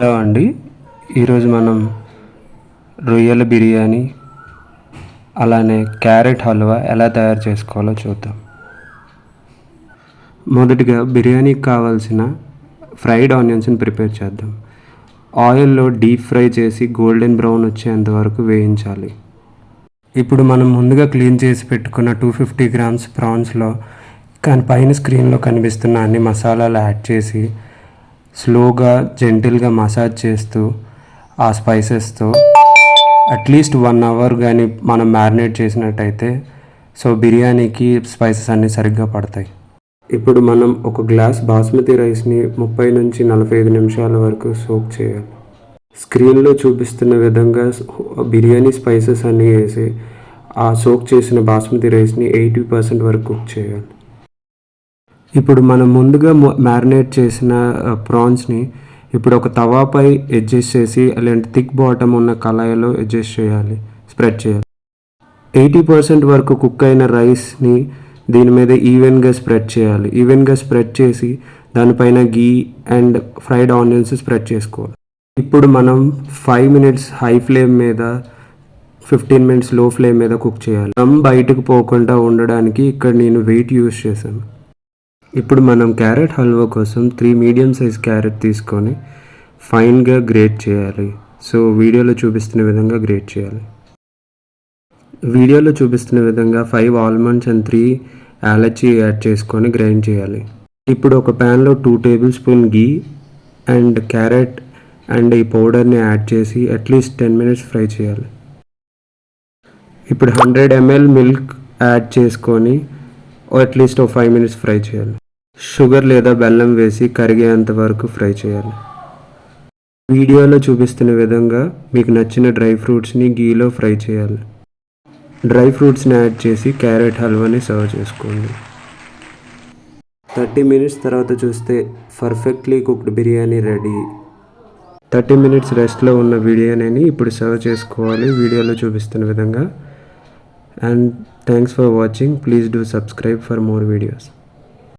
Hello అండి ఈరోజు మనం రొయ్యల బిర్యానీ అలానే క్యారెట్ హల్వా ఎలా తయారు చేసుకోవాలో చూద్దాం. మొదటిగా బిర్యానీకి కావాల్సిన ఫ్రైడ్ ఆనియన్స్ని ప్రిపేర్ చేద్దాం. ఆయిల్లో డీప్ ఫ్రై చేసి గోల్డెన్ బ్రౌన్ వచ్చేంత వరకు వేయించాలి. ఇప్పుడు మనం ముందుగా క్లీన్ చేసి పెట్టుకున్న టూ ఫిఫ్టీ గ్రామ్స్ ప్రాన్స్లో కానీ పైన స్క్రీన్లో కనిపిస్తున్న అన్ని మసాలాలు యాడ్ చేసి స్లోగా జెంటిల్గా మసాజ్ చేస్తూ ఆ స్పైసెస్తో అట్లీస్ట్ వన్ అవర్ కానీ మనం మ్యారినేట్ చేసినట్టయితే సో బిర్యానీకి స్పైసెస్ అన్నీ సరిగ్గా పడతాయి. ఇప్పుడు మనం ఒక గ్లాస్ బాస్మతి రైస్ని ముప్పై నుంచి నలభై ఐదు నిమిషాల వరకు సోక్ చేయాలి. స్క్రీన్లో చూపిస్తున్న విధంగా బిర్యానీ స్పైసెస్ అన్నీ వేసి ఆ సోక్ చేసిన బాస్మతి రైస్ని ఎయిటీ పర్సెంట్ వరకు కుక్ చేయాలి. ఇప్పుడు మనం ముందుగా మ్యారినేట్ చేసిన ప్రాన్స్ని ఇప్పుడు ఒక తవాపై అడ్జస్ట్ చేసి అలాంటి థిక్ బాటమ్ ఉన్న కళాయిలో అడ్జస్ట్ చేయాలి. స్ప్రెడ్ చేయాలి. ఎయిటీ పర్సెంట్ వరకు కుక్ అయిన రైస్ని దీని మీద ఈవెన్గా స్ప్రెడ్ చేయాలి. ఈవెన్గా స్ప్రెడ్ చేసి దానిపైన ghee and fried onions spread చేసుకోవాలి. ఇప్పుడు మనం ఫైవ్ మినిట్స్ హై ఫ్లేమ్ మీద ఫిఫ్టీన్ మినిట్స్లో ఫ్లేమ్ మీద కుక్ చేయాలి. దమ్ బయటకు పోకుండా ఉండడానికి ఇక్కడ నేను వెయిట్ యూస్ చేశాను. ఇప్పుడు మనం క్యారెట్ హల్వా కోసం త్రీ మీడియం సైజ్ క్యారెట్ తీసుకొని ఫైన్గా గ్రేట్ చేయాలి. సో వీడియోలో చూపిస్తున్న విధంగా గ్రేట్ చేయాలి. వీడియోలో చూపిస్తున్న విధంగా ఫైవ్ ఆల్మండ్స్ అండ్ త్రీ యాలచీ యాడ్ చేసుకొని గ్రైండ్ చేయాలి. ఇప్పుడు ఒక ప్యాన్లో two table spoon ghee and carrot and ఈ పౌడర్ని యాడ్ చేసి అట్లీస్ట్ టెన్ మినిట్స్ ఫ్రై చేయాలి. ఇప్పుడు హండ్రెడ్ ఎంఎల్ మిల్క్ యాడ్ చేసుకొని అట్లీస్ట్ ఒక ఫైవ్ మినిట్స్ ఫ్రై చేయాలి. షుగర్ లేదా బెల్లం వేసి కరిగేంత వరకు ఫ్రై చేయాలి. వీడియోలో చూపిస్తున్న విధంగా మీకు నచ్చిన డ్రై ఫ్రూట్స్ని గీలో ఫ్రై చేయాలి. డ్రై ఫ్రూట్స్ని యాడ్ చేసి క్యారెట్ హల్వాని సర్వ్ చేసుకోండి. థర్టీ మినిట్స్ తర్వాత చూస్తే perfectly cooked biryani ready. Thirty minutes రెస్ట్లో ఉన్న బిర్యానీని ఇప్పుడు సర్వ్ చేసుకోవాలి. వీడియోలో చూపిస్తున్న విధంగా. And Thanks for watching. Please do subscribe for more videos.